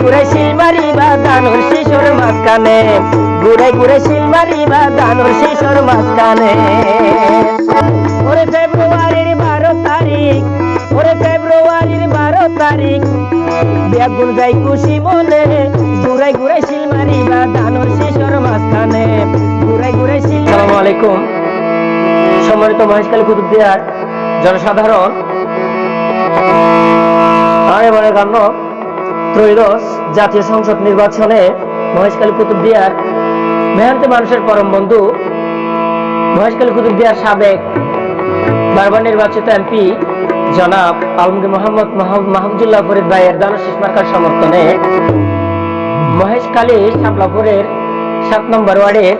ঘুরে শিলমারি বা দানুর শিশুর মাঝখানে। ঘুরে ঘুরে শিলমারি বা দানুর শিশুর মাঝখানে। ওরে ফেব্রুয়ারির বারো তারিখ, ওরে ফেব্রুয়ারির বারো তারিখ। বেগুন যাই খুশি মনে, ঘুরে ঘুরে শিলমারি বা দানুর শিশুর মাঝখানে। ঘুরে ঘুরে শিল আসসালামু আলাইকুম। সম্মানিত মহেশকালী কুতুবদিয়ার জনসাধারণ। আর এবারে গান্য ত্রয়োদশ জাতীয় সংসদ নির্বাচনে মহেশকালী কুতুবদিয়ার মেহনতি মানুষের পরম বন্ধু মহেশকালী কুতুবদিয়ার সাবেক বারবার নির্বাচিত এমপি জনাব আলমগীর মোহাম্মদ মাহমুদুল্লাহ ফরিদ ভাইয়ের দানশীষ মার্কার সমর্থনে মহেশখালী শাপলাপুরের সাত নম্বর ওয়ার্ডের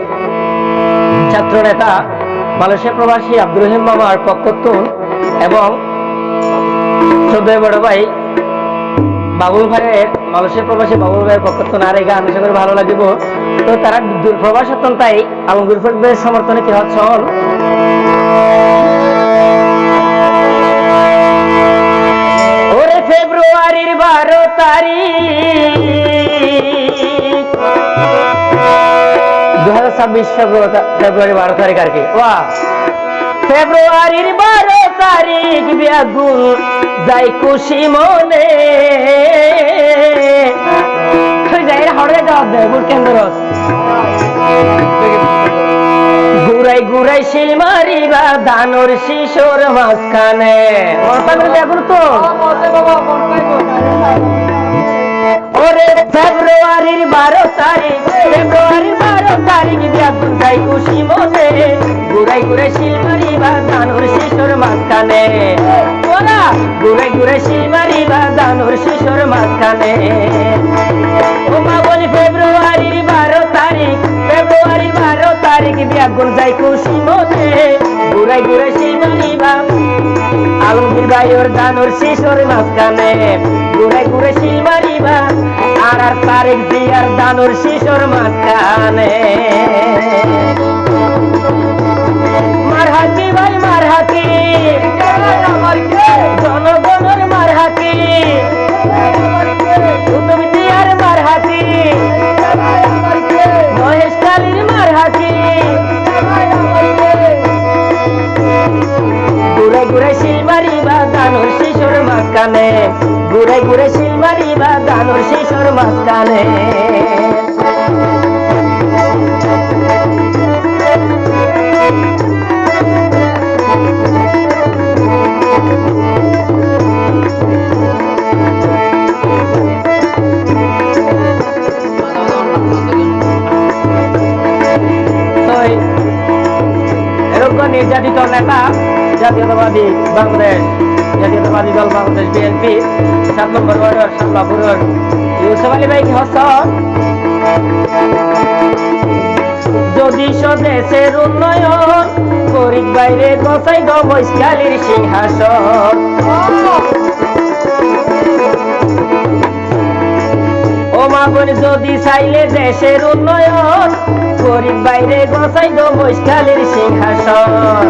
ছাত্র নেতা মালয়েশিয়া প্রবাসী আব্দুর রহিম মামার পক্ষতুন এবং চোদ্দই বড় ভাই বাবুল ভাইয়ের মালয়েশিয়া প্রবাসী বাবুল ভাইয়ের পক্ষতুন আর এই গান, আশা করি ভালো লাগিব। তো তারা দূর প্রবাস হতন তাই আলমগীর ভাইয়ের সমর্থনে কি হচ্ছে? হল ওরে ফেব্রুয়ারির বারো তারিখ। দু হাজার ছাব্বিশ ফেব্রুয়ারি বারো তারিখ আর কি। ওয়া ফেব্রুয়ারির বারো তারিখ বেগুন যাই খুশি মনে। ঘুরাই ঘুরাই শিল মারিবা, দানোর শিশোর মাঝখানে। ওরে ফেব্রুয়ারির বারো তারিখ, ফেব্রুয়ারির বারো তারিখ বেগুন যাই খুশি মনে। ঘুরাই ঘুরে শিলমারি বা দানুর শিশুর মাঝখানে। ওরা ঘুরে ঘুরে শিলমারি বা দানুর শিশুর মাঝখানে বলি ফেব্রুয়ারির বারো তারিখ ফেব্রুয়ারির বারো তারিখ বেগুন যাই খুশি মনে ঘুরাই ঘুরে শিলমারি বা, আলমগীর ভাইয়ের দানুর শিশুর মাঝখানে। ঘুরে ঘুরে শিলমারি বা, আর আর তারিখ দিয়ার দানুর শিশুর মাঝখানে। মারহাতি ভাই শিশুর মাঝখানে নির্যাতিত নেতা জাতীয়তাবাদী বাংলাদেশ। জাতীয়তাবাদী দল বাংলাদেশ বিএনপি সাত নম্বর ওয়ার্ডের সামলাপুরের ইউসুফ আলী ভাই কি হস যদি স্বদেশের উন্নয়ন গরিব বাইরে গসাই গো বৈশালীর সিংহাসন। ও মা বোন, যদি চাইলে দেশের উন্নয়ন গরিব বাইরে গসাই গো সিংহাসন।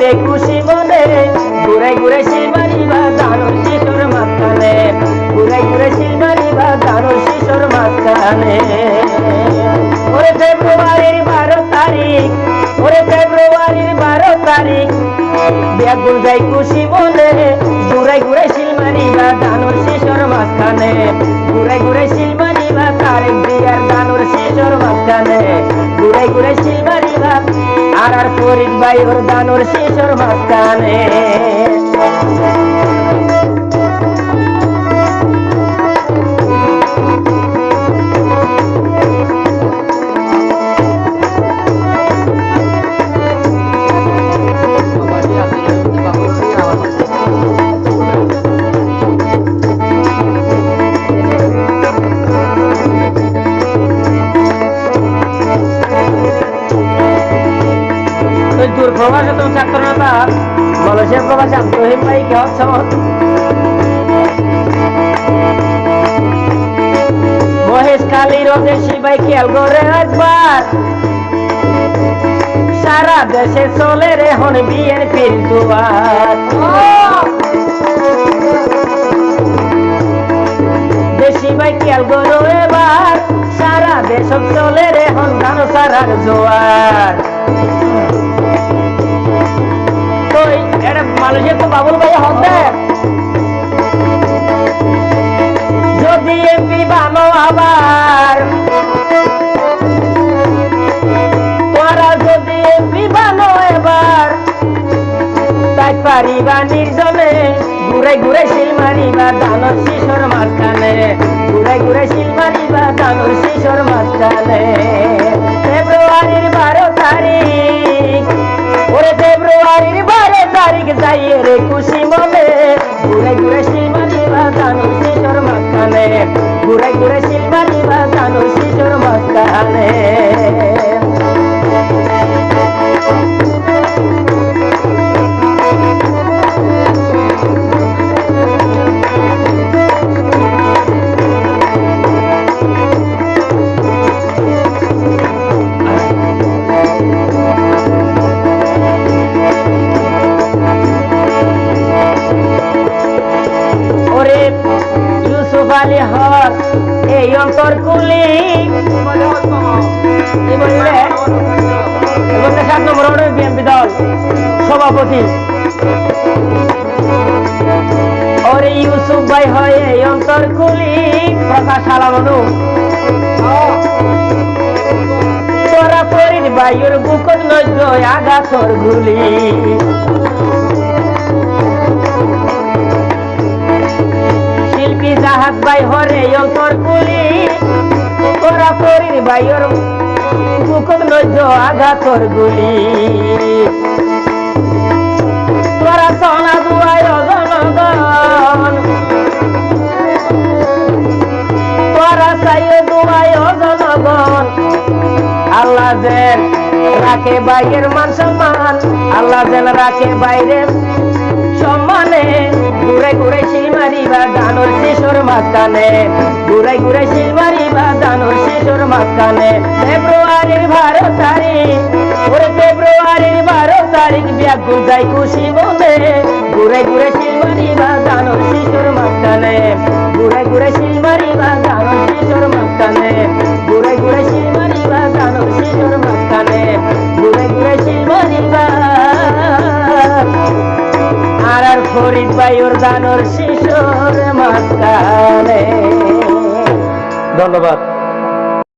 রে খুশি মনে। ঘুরে ঘুরে শিলমারিবা দানুর শিশুর মাঝখানে। ঘুরে ঘুরে শিলমারিবা দানুর শিশুর মাঝখানে। বেগুন যাই খুশি বলে ঘুরাই ঘুরাই শিল মারিবা দানুর শিশুর মাঝখানে। ঘুরাই ঘুরাই শিল মারিবা তারিখ দিয়ার দানুর শিশুর মাঝখানে। ঘুরাই ঘুরাই শিল মারিবা আর আর ফরিদ ওর দানুর শিশুর মাঝখানে। ওই দূর প্রবাসে তো ছাত্র নেতা মালয়েশিয়ার প্রবাসে আব্দুল রহিম ভাই কে হচ্ছে মহেশ কালী রোদে শিবাই খেয়াল করে একবার। সারা দেশে চলে রে হন বিএনপির দুয়ার দেশি ভাই খেয়াল করো এবার। সারা দেশ চলে রে হন গান সারার জোয়ার। মানুষের তো বাবুল ভাই হবে যদি এমপি বানো আবার তোরা যদি এমপি বানো এবার, তাই পারিবা নির্জনে, ঘুরে ঘুরে শিল মারিবা দানর শিশোর মাঝখানে। ঘুরে ঘুরে শিল মারিবা দানর শিশোর মাঝখানে। অন্তর কুলি বিএনপি দল, সভাপতি। ওরে ইউসুফ ভাই অন্তর কুলি তোরা ভাইয়ের বুকত নজ্জ আগাথর গুলি শিল্পী জাহাজ ভাই হরে অন্তর কুলি তোরা ভাইয়ের বুকত নজ্জ আগাথর গুলি। তোরা সোনা দুয়ায় জনগণ। তোরা চাইয়ে দুয়ায় জনগণ। আল্লাহ যেন রাখে বাইরের মান সম্মান, আল্লাহ যেন রাখে বাইরের সম্মানে। ঘুরে ঘুরে শিল মারিবা দানোর শিশুর মাঝখানে। ঘুরে ঘুরে শিল মারিবা দানোর শিশুর মাঝখানে। ফেব্রুয়ারির বারো তারিখ, ওরে ফেব্রুয়ারির বারো তারিখ ব্যাগুন যাই খুশি মনে। ঘুরে ঘুরে শিল মারিবা দানোর শিশুর মাঝখানে। ঘুরে ঘুরে শিল মারিবা ওর দানোর শিশুর মাস্তানে ধন্যবাদ।